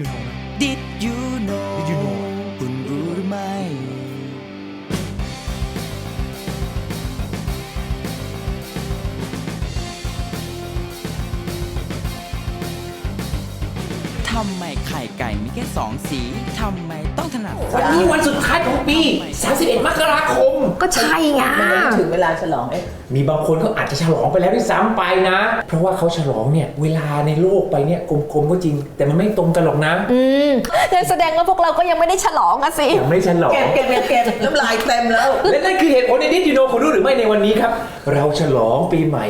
系统的。ำไมไข่ไก่มีแค่สองสีทำไมต้องถนัดวันนี้วันสุดท้ายของปี 31 มกราคมก็ใช่ไงมันยังไม่ถึงเวลาฉลองเอ๊ะมีบางคนเขาอาจจะฉลองไปแล้วด้วยซ้ำไปนะ เพราะว่าเขาฉลองเนี่ย เวลาในโลกไปเนี่ยกลมๆก็จริง แต่มันไม่ตรงกันหรอกนะอืมงั้นแสดงว่าพวกเราก็ยังไม่ได้ฉลองอะสิ ยังไม่ฉลอง เก็บเก็บเก็บเก็บน้ำลายเต็มแล้ว และนั่นคือเหตุผลในนิดยูโนคุณรู้หรือไม่ในวันนี้ครับ เราฉลองปีใหม่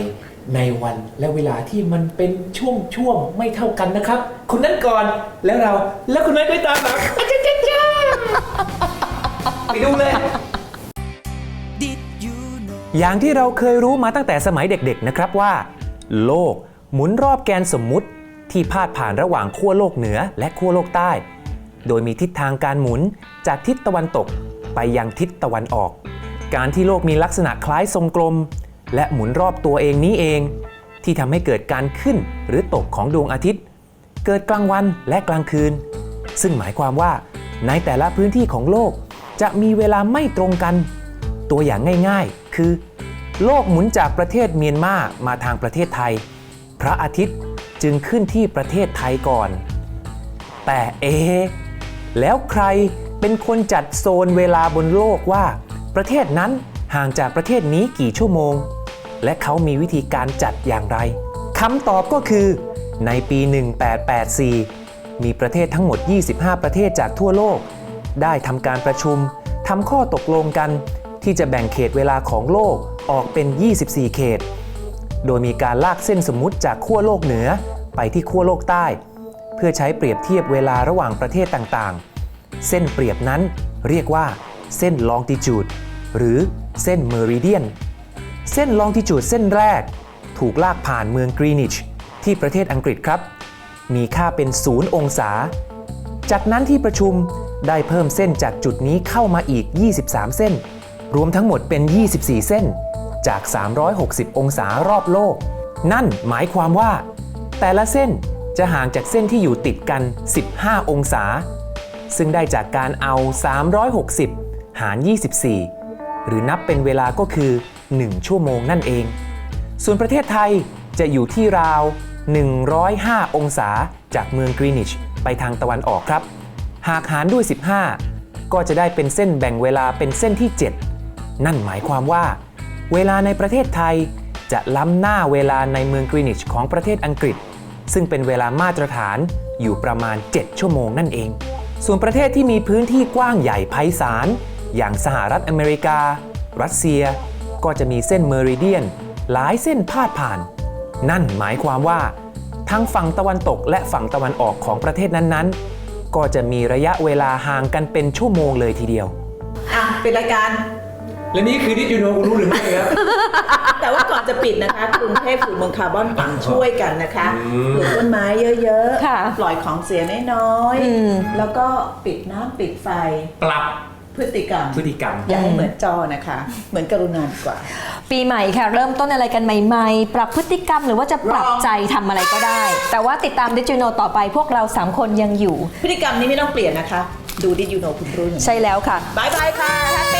ในวันและเวลาที่มันเป็นช่วงช่วงๆไม่เท่ากันนะครับคุณนั้นก่อนแล้วเราแล้วคุณนั้นก็ตามหลังอะจ้าจ้าจ้าไปดูเลย อย่างที่เราเคยรู้มาตั้งแต่สมัยเด็กๆนะครับว่า โลกหมุนรอบแกนสมมุติที่พาดผ่านระหว่างขั้วโลกเหนือและขั้วโลกใต้ โดยมีทิศทางการหมุนจากทิศตะวันตกไปยังทิศตะวันออก การที่โลกมีลักษณะคล้ายทรงกลม และหมุนรอบตัวเองนี้เอง ที่ทำให้เกิดการขึ้นหรือตกของดวงอาทิตย์ เกิดกลางวันและกลางคืน ซึ่งหมายความว่าในแต่ละพื้นที่ของโลกจะมีเวลาไม่ตรงกัน ตัวอย่างง่ายๆ คือ โลกหมุนจากประเทศเมียนมามาทางประเทศไทย พระอาทิตย์จึงขึ้นที่ประเทศไทยก่อน แต่เอ แล้วใครเป็นคนจัดโซนเวลาบนโลกว่า ประเทศนั้นห่างจากประเทศนี้กี่ชั่วโมง และเขามีวิธีการจัดอย่างไรคำตอบก็คือ ในปี 1884 มีประเทศทั้งหมด 25 ประเทศจากทั่วโลก ได้ทำการประชุมทำข้อตกลงกัน ที่จะแบ่งเขตเวลาของโลกออกเป็น 24 เขต โดยมีการลากเส้นสมมุติจากขั้วโลกเหนือไปที่ขั้วโลกใต้ เพื่อใช้เปรียบเทียบเวลาระหว่างประเทศต่างๆ เส้นเปรียบนั้นเรียกว่าเส้น longitude หรือเส้น meridian เเส้น longitude เส้นแรก ถูกลากผ่านเมืองกรีนิชที่ประเทศอังกฤษครับ มีค่าเป็น0องศา จากนั้นที่ประชุมได้เพิ่มเส้นจากจุดนี้เข้ามาอีก 23 เส้น รวมทั้งหมดเป็น 24 เส้น จาก 360 องศารอบโลก นั่นหมายความว่า แต่ละเส้นจะห่างจากเส้นที่อยู่ติดกัน 15 องศา ซึ่งได้จากการเอา 360 หาร 24 หรือนับเป็นเวลาก็คือ 1 ชั่วโมงนั่นเอง ส่วนประเทศไทยจะอยู่ที่ราว 105 องศาจากเมืองกรีนิชไปทางตะวันออกครับ หากหารด้วย 15 ก็จะได้เป็นเส้นแบ่งเวลาเป็นเส้นที่ 7 นั่นหมายความว่า เวลาในประเทศไทยจะล้ำหน้าเวลาในเมืองกรีนิชของประเทศอังกฤษ ซึ่งเป็นเวลามาตรฐานอยู่ประมาณ 7 ชั่วโมงนั่นเอง ส่วนประเทศที่มีพื้นที่กว้างใหญ่ไพศาล อย่างสหรัฐอเมริกา รัสเซีย ก็จะมีเส้นเมริเดียน หลายเส้นพาดผ่าน นั่นหมายความว่า ทั้งฝั่งตะวันตกและฝั่งตะวันออกของประเทศนั้นๆ ก็จะมีระยะเวลาห่างกันเป็นชั่วโมงเลยทีเดียว อะปิดรายการ และนี่คือนิดยูโนรู้หรือไม่ครับ แต่ว่าก่อนจะปิดนะคะกรุงเทพฝุ่นเมืองคาร์บอนต่างช่วยกันนะคะอืมปลูกต้นไม้เยอะค่ะปล่อยของเสียน้อยอืมๆแล้วก็ปิดน้ำปิดไฟ ปรับ พฤติกรรมพฤติกรรม อย่าให้เหมือนจอนะคะ เหมือนกรุณาดีกว่า ปีใหม่ค่ะ เริ่มต้นอะไรกันใหม่ๆ ปรับพฤติกรรมหรือว่าจะปรับลองใจทำอะไรก็ได้ แต่ว่าติดตามดิจิโนต่อไปพวกเรา 3 คนยังอยู่ พฤติกรรมนี้ไม่ต้องเปลี่ยนนะคะ ดูดิยูโนคุณรู้หนึ่งใช่แล้วค่ะ บายบายค่ะ Happy New Year แฮปปี้แฮปปี้นิ